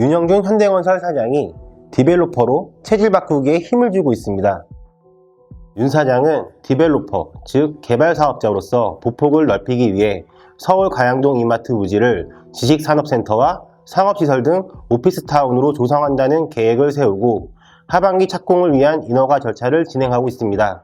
윤영준 현대건설 사장이 디벨로퍼로 체질 바꾸기에 힘을 주고 있습니다. 윤 사장은 디벨로퍼, 즉 개발 사업자로서 보폭을 넓히기 위해 서울 가양동 이마트 부지를 지식산업센터와 상업시설 등 오피스타운으로 조성한다는 계획을 세우고 하반기 착공을 위한 인허가 절차를 진행하고 있습니다.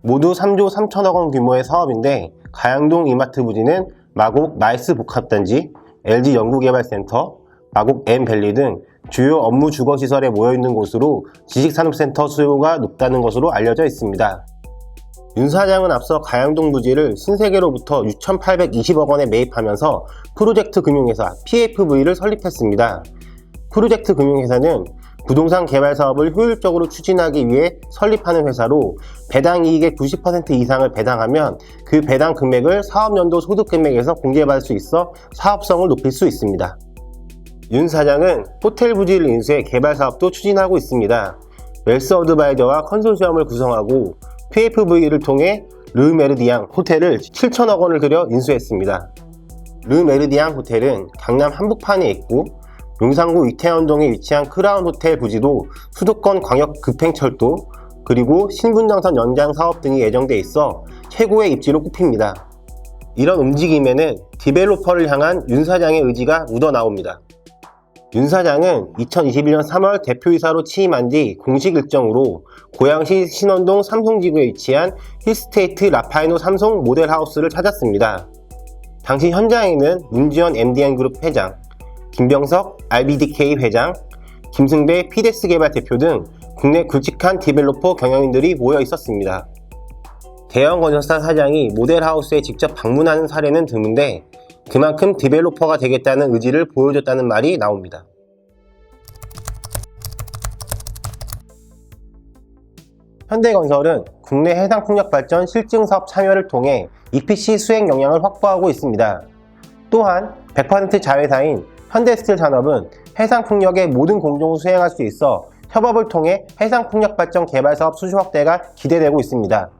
모두 3조 3천억 원 규모의 사업인데 가양동 이마트 부지는 마곡 나이스 복합단지, LG 연구개발센터, 마곡 M밸리 등 주요 업무 주거 시설에 모여 있는 곳으로 지식산업센터 수요가 높다는 것으로 알려져 있습니다. 윤 사장은 앞서 가양동 부지를 신세계로부터 6,820억 원에 매입하면서 프로젝트 금융회사 PFV를 설립했습니다. 프로젝트 금융회사는 부동산 개발 사업을 효율적으로 추진하기 위해 설립하는 회사로 배당 이익의 90% 이상을 배당하면 그 배당 금액을 사업연도 소득 금액에서 공개받을 수 있어 사업성을 높일 수 있습니다. 윤 사장은 호텔 부지를 인수해 개발 사업도 추진하고 있습니다. 웰스 어드바이저와 컨소시엄을 구성하고 PFV를 통해 르 메르디앙 호텔을 7천억 원을 들여 인수했습니다. 르 메르디앙 호텔은 강남 한복판에 있고 용산구 이태원동에 위치한 크라운 호텔 부지도 수도권 광역 급행철도 그리고 신분정선 연장 사업 등이 예정돼 있어 최고의 입지로 꼽힙니다. 이런 움직임에는 디벨로퍼를 향한 윤 사장의 의지가 묻어나옵니다. 윤 사장은 2021년 3월 대표이사로 취임한 뒤 공식 일정으로 고양시 신원동 삼성지구에 위치한 힐스테이트 라파이노 삼성 모델하우스를 찾았습니다. 당시 현장에는 문지원 MDN그룹 회장, 김병석 RBDK 회장, 김승배 피데스 개발 대표 등 국내 굵직한 디벨로퍼 경영인들이 모여 있었습니다. 대형 건설사 사장이 모델하우스에 직접 방문하는 사례는 드문데 그만큼 디벨로퍼가 되겠다는 의지를 보여줬다는 말이 나옵니다. 현대건설은 국내 해상풍력 발전 실증 사업 참여를 통해 EPC 수행 역량을 확보하고 있습니다. 또한 100% 자회사인 현대스틸 산업은 해상풍력의 모든 공정을 수행할 수 있어 협업을 통해 해상풍력 발전 개발 사업 수주 확대가 기대되고 있습니다.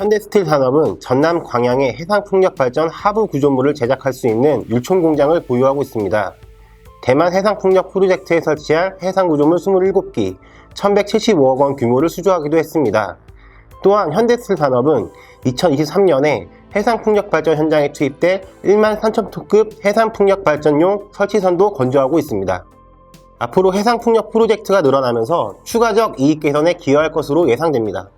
현대스틸 산업은 전남 광양에 해상풍력 발전 하부 구조물을 제작할 수 있는 율촌 공장을 보유하고 있습니다. 대만 해상풍력 프로젝트에 설치할 해상구조물 27기, 1175억 원 규모를 수주하기도 했습니다. 또한 현대스틸 산업은 2023년에 해상풍력 발전 현장에 투입될 1만 3천 톤급 해상풍력 발전용 설치선도 건조하고 있습니다. 앞으로 해상풍력 프로젝트가 늘어나면서 추가적 이익 개선에 기여할 것으로 예상됩니다.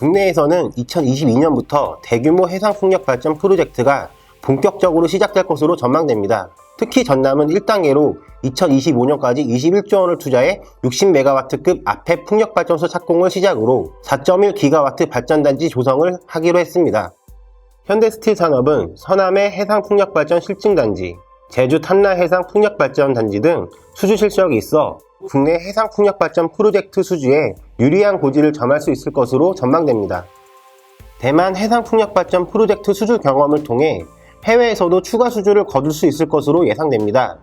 국내에서는 2022년부터 대규모 해상 풍력 발전 프로젝트가 본격적으로 시작될 것으로 전망됩니다. 특히 전남은 1단계로 2025년까지 21조 원을 투자해 60메가와트급 앞에 풍력발전소 착공을 시작으로 4.1기가와트 발전단지 조성을 하기로 했습니다. 현대스틸 산업은 서남의 해상풍력발전 실증단지, 제주 탐라 해상풍력발전단지 등 수주 실적이 있어 국내 해상풍력발전 프로젝트 수주에 유리한 고지를 점할 수 있을 것으로 전망됩니다. 대만 해상풍력발전 프로젝트 수주 경험을 통해 해외에서도 추가 수주를 거둘 수 있을 것으로 예상됩니다.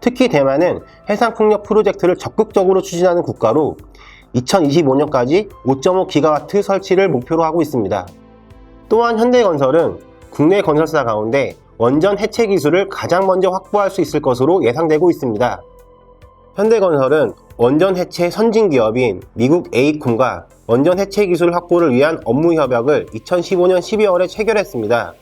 특히 대만은 해상풍력 프로젝트를 적극적으로 추진하는 국가로 2025년까지 5.5기가와트 설치를 목표로 하고 있습니다. 또한 현대건설은 국내 건설사 가운데 원전 해체 기술을 가장 먼저 확보할 수 있을 것으로 예상되고 있습니다. 현대건설은 원전 해체 선진 기업인 미국 에이쿰과 원전 해체 기술 확보를 위한 업무 협약을 2015년 12월에 체결했습니다.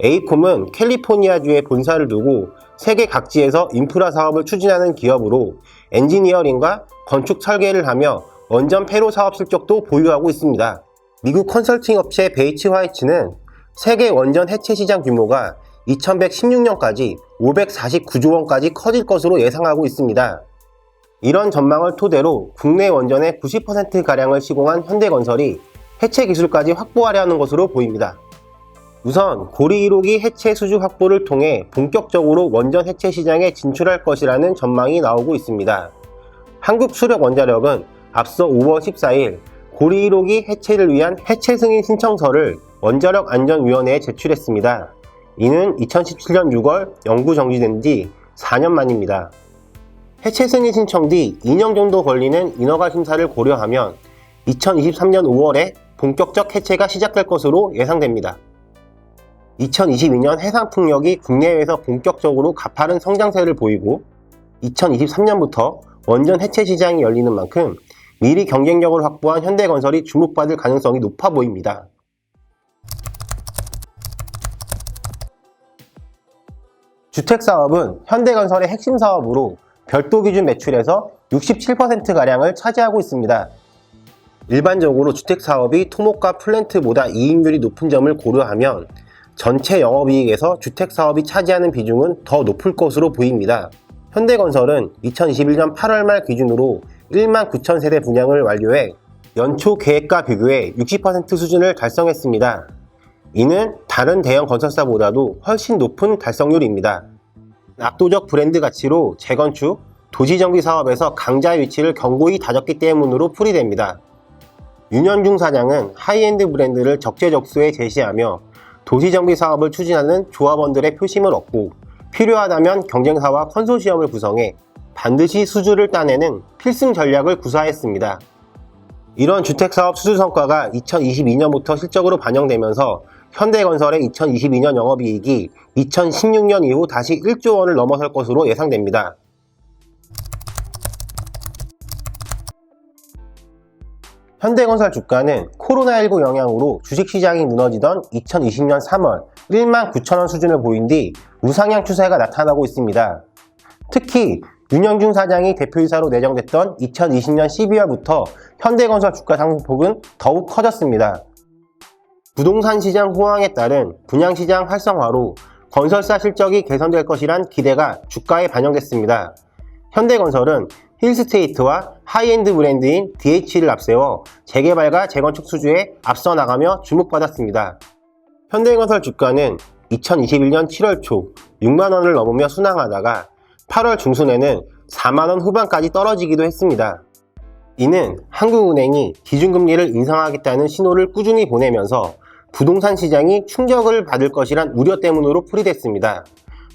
에이콤은 캘리포니아주에 본사를 두고 세계 각지에서 인프라 사업을 추진하는 기업으로 엔지니어링과 건축 설계를 하며 원전 폐로 사업 실적도 보유하고 있습니다. 미국 컨설팅 업체 베이츠 화이츠는 세계 원전 해체 시장 규모가 2116년까지 549조 원까지 커질 것으로 예상하고 있습니다. 이런 전망을 토대로 국내 원전의 90%가량을 시공한 현대건설이 해체 기술까지 확보하려는 것으로 보입니다. 우선 고리 1호기 해체 수주 확보를 통해 본격적으로 원전 해체 시장에 진출할 것이라는 전망이 나오고 있습니다. 한국수력원자력은 앞서 5월 14일 고리 1호기 해체를 위한 해체 승인 신청서를 원자력 안전위원회에 제출했습니다. 이는 2017년 6월 연구 정지된 뒤 4년 만입니다. 해체 승인 신청 뒤 2년 정도 걸리는 인허가 심사를 고려하면 2023년 5월에 본격적 해체가 시작될 것으로 예상됩니다. 2022년 해상풍력이 국내외에서 본격적으로 가파른 성장세를 보이고 2023년부터 원전 해체 시장이 열리는 만큼 미리 경쟁력을 확보한 현대건설이 주목받을 가능성이 높아 보입니다. 주택사업은 현대건설의 핵심 사업으로 별도 기준 매출에서 67%가량을 차지하고 있습니다. 일반적으로 주택사업이 토목과 플랜트보다 이익률이 높은 점을 고려하면 전체 영업이익에서 주택사업이 차지하는 비중은 더 높을 것으로 보입니다. 현대건설은 2021년 8월 말 기준으로 1만 9천 세대 분양을 완료해 연초 계획과 비교해 60% 수준을 달성했습니다. 이는 다른 대형 건설사보다도 훨씬 높은 달성률입니다. 압도적 브랜드 가치로 재건축, 도시정비 사업에서 강자의 위치를 견고히 다졌기 때문으로 풀이됩니다. 윤현중 사장은 하이엔드 브랜드를 적재적소에 제시하며 도시정비 사업을 추진하는 조합원들의 표심을 얻고 필요하다면 경쟁사와 컨소시엄을 구성해 반드시 수주를 따내는 필승 전략을 구사했습니다. 이런 주택사업 수주 성과가 2022년부터 실적으로 반영되면서 현대건설의 2022년 영업이익이 2016년 이후 다시 1조 원을 넘어설 것으로 예상됩니다. 현대건설 주가는 코로나19 영향으로 주식시장이 무너지던 2020년 3월 1만 9천원 수준을 보인 뒤 우상향 추세가 나타나고 있습니다. 특히 윤영중 사장이 대표이사로 내정됐던 2020년 12월부터 현대건설 주가 상승폭은 더욱 커졌습니다. 부동산 시장 호황에 따른 분양시장 활성화로 건설사 실적이 개선될 것이란 기대가 주가에 반영됐습니다. 현대건설은 힐스테이트와 하이엔드 브랜드인 DH를 앞세워 재개발과 재건축 수주에 앞서 나가며 주목받았습니다. 현대건설 주가는 2021년 7월 초 6만원을 넘으며 순항하다가 8월 중순에는 4만원 후반까지 떨어지기도 했습니다. 이는 한국은행이 기준금리를 인상하겠다는 신호를 꾸준히 보내면서 부동산 시장이 충격을 받을 것이란 우려 때문으로 풀이됐습니다.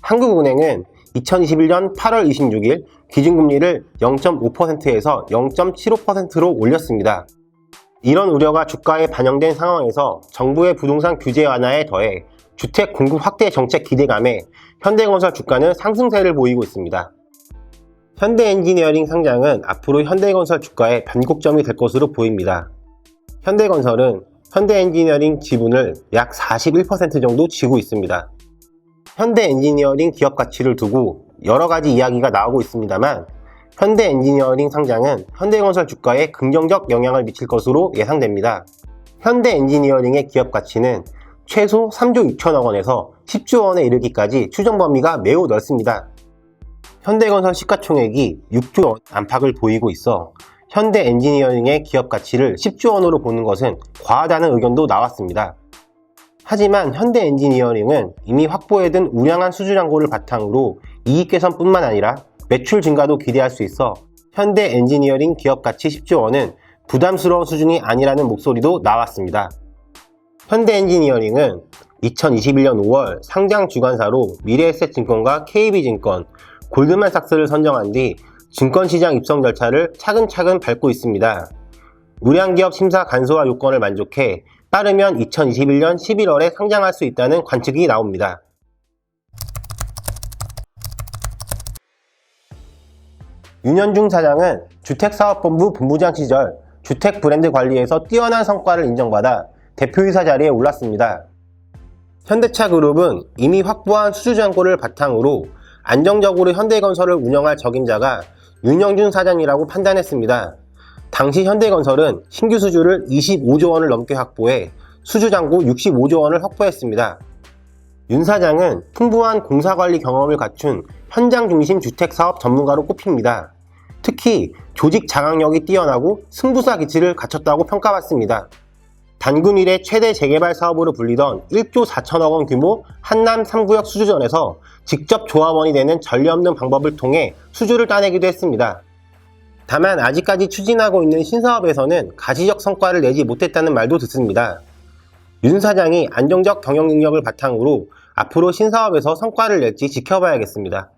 한국은행은 2021년 8월 26일 기준금리를 0.5%에서 0.75%로 올렸습니다. 이런 우려가 주가에 반영된 상황에서 정부의 부동산 규제 완화에 더해 주택 공급 확대 정책 기대감에 현대건설 주가는 상승세를 보이고 있습니다. 현대엔지니어링 상장은 앞으로 현대건설 주가의 변곡점이 될 것으로 보입니다. 현대건설은 현대 엔지니어링 지분을 약 41% 정도 쥐고 있습니다. 현대 엔지니어링 기업 가치를 두고 여러 가지 이야기가 나오고 있습니다만 현대 엔지니어링 상장은 현대건설 주가에 긍정적 영향을 미칠 것으로 예상됩니다. 현대 엔지니어링의 기업 가치는 최소 3조 6천억 원에서 10조 원에 이르기까지 추정 범위가 매우 넓습니다. 현대건설 시가총액이 6조 원 안팎을 보이고 있어 현대 엔지니어링의 기업 가치를 10조 원으로 보는 것은 과하다는 의견도 나왔습니다. 하지만 현대 엔지니어링은 이미 확보해둔 우량한 수주 잔고를 바탕으로 이익 개선뿐만 아니라 매출 증가도 기대할 수 있어 현대 엔지니어링 기업 가치 10조 원은 부담스러운 수준이 아니라는 목소리도 나왔습니다. 현대 엔지니어링은 2021년 5월 상장 주관사로 미래에셋증권과 KB증권, 골드만삭스를 선정한 뒤 증권시장 입성 절차를 차근차근 밟고 있습니다. 우량기업 심사 간소화 요건을 만족해 빠르면 2021년 11월에 상장할 수 있다는 관측이 나옵니다. 윤현중 사장은 주택사업본부 본부장 시절 주택 브랜드 관리에서 뛰어난 성과를 인정받아 대표이사 자리에 올랐습니다. 현대차 그룹은 이미 확보한 수주 잔고를 바탕으로 안정적으로 현대건설을 운영할 적임자가 윤영준 사장이라고 판단했습니다. 당시 현대건설은 신규 수주를 25조 원을 넘게 확보해 수주잔고 65조 원을 확보했습니다. 윤 사장은 풍부한 공사관리 경험을 갖춘 현장 중심 주택 사업 전문가로 꼽힙니다. 특히 조직 장악력이 뛰어나고 승부사 기치를 갖췄다고 평가받습니다. 단군 일의 최대 재개발 사업으로 불리던 1조 4천억 원 규모 한남 3구역 수주전에서 직접 조합원이 되는 전례 없는 방법을 통해 수주를 따내기도 했습니다. 다만 아직까지 추진하고 있는 신사업에서는 가시적 성과를 내지 못했다는 말도 듣습니다. 윤 사장이 안정적 경영 능력을 바탕으로 앞으로 신사업에서 성과를 낼지 지켜봐야겠습니다.